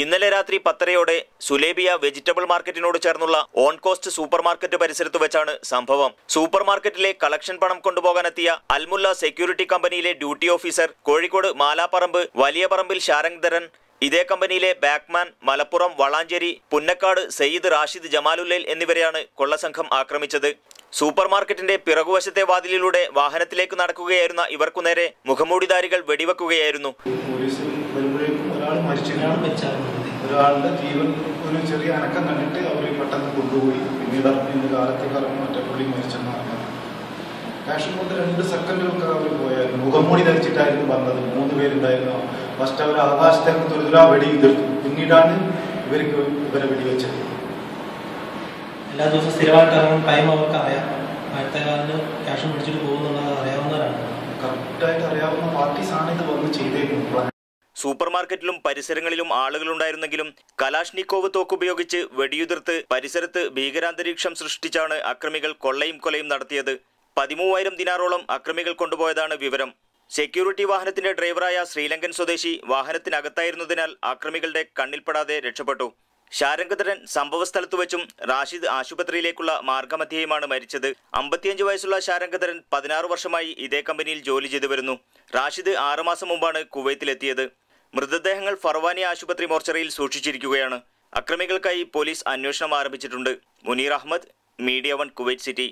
ഇന്നലെ രാത്രി പത്തരയോടെ സുലേബിയ വെജിറ്റബിൾ മാർക്കറ്റിനോട് ചേർന്നുള്ള ഓൺ കോസ്റ്റ് സൂപ്പർ മാർക്കറ്റ് പരിസരത്ത് വെച്ചാണ് സംഭവം. സൂപ്പർ മാർക്കറ്റിലെ കളക്ഷൻ പണം കൊണ്ടുപോകാനെത്തിയ അൽമുല്ല സെക്യൂരിറ്റി കമ്പനിയിലെ ഡ്യൂട്ടി ഓഫീസർ കോഴിക്കോട് മാലാപ്പറമ്പ് വലിയ പറമ്പിൽ ശാരംഗധരൻ ഇതേ കമ്പനിയിലെ ബാക്ക്മാൻ മലപ്പുറം വളാഞ്ചേരി പുന്നക്കാട് സയ്യിദ് റാഷിദ് ജമാലുല്ലേൽ എന്നിവരെയാണ് കൊള്ളസംഘം ആക്രമിച്ചത്. സൂപ്പർ മാർക്കറ്റിന്റെ പിറകുവശത്തെ വാതിലിലൂടെ വാഹനത്തിലേക്ക് നടക്കുകയായിരുന്ന ഇവർക്കു നേരെ മുഖംമൂടിധാരികൾ വെടിവെക്കുകയായിരുന്നു. ഒരാൾ വെച്ചാണ് ഒരാളുടെ ജീവൻ ഒരു ചെറിയ അനക്കം കണ്ടിട്ട് അവർ പെട്ടെന്ന് കൊണ്ടുപോയി. പിന്നീട് ഇന്ന് കാലത്തേക്ക് അറിഞ്ഞു മറ്റേ പുള്ളി മരിച്ചെന്ന് അറിഞ്ഞത് കാശ് കൊണ്ട് രണ്ട് സെക്കൻഡിലൊക്കെ അവർ പോയായിരുന്നു. മുഖംമൂടി ധരിച്ചിട്ടായിരുന്നു വന്നത്. മൂന്ന് പേരുണ്ടായിരുന്നു. ഫസ്റ്റ് അവർ ആകാശത്തേക്ക് തുരുതുരാ വെടി എതിർത്തു. പിന്നീടാണ് ഇവർക്ക് ഇവരെ വെടിവെച്ചത്. എല്ലാ ദിവസവും സ്ഥിരമായിട്ട് ഇറങ്ങും. ടൈം അവർക്ക് അറിയാം. ആദ്യത്തെ കാലത്ത് ക്യാഷ് പിടിച്ചിട്ട് പോകുന്നുള്ളത് അറിയാവുന്നവരാണ്. കറക്റ്റായിട്ട് അറിയാവുന്ന പാർട്ടീസാണ് ഇത് വന്ന് ചെയ്തേക്കുന്നത്. സൂപ്പർ മാർക്കറ്റിലും പരിസരങ്ങളിലും ആളുകളുണ്ടായിരുന്നെങ്കിലും കലാഷ്നിക്കോവ് തോക്കുപയോഗിച്ച് വെടിയുതിർത്ത് പരിസരത്ത് ഭീകരാന്തരീക്ഷം സൃഷ്ടിച്ചാണ് അക്രമികൾ കൊള്ളയും കൊലയും നടത്തിയത്. പതിമൂവായിരം ദിനാറോളം അക്രമികൾ കൊണ്ടുപോയതാണ് വിവരം. സെക്യൂരിറ്റി വാഹനത്തിന്റെ ഡ്രൈവറായ ശ്രീലങ്കൻ സ്വദേശി വാഹനത്തിനകത്തായിരുന്നതിനാൽ അക്രമികളുടെ കണ്ണിൽപ്പെടാതെ രക്ഷപ്പെട്ടു. ശാരംഗധരൻ സംഭവസ്ഥലത്തു വെച്ചും റാഷിദ് ആശുപത്രിയിലേക്കുള്ള മാർഗമധ്യേയുമാണ് മരിച്ചത്. അമ്പത്തിയഞ്ച് വയസ്സുള്ള ശാരംഗധരൻ പതിനാറ് വർഷമായി ഇതേ കമ്പനിയിൽ ജോലി ചെയ്തു വരുന്നു റാഷിദ് ആറുമാസം മുമ്പാണ് കുവൈത്തിലെത്തിയത്. മൃതദേഹങ്ങൾ ഫർവാനി ആശുപത്രി മോർച്ചറിയിൽ സൂക്ഷിച്ചിരിക്കുകയാണ്. അക്രമികൾക്കായി പോലീസ് അന്വേഷണം ആരംഭിച്ചിട്ടുണ്ട്. Muneer Ahmed media one Kuwait city.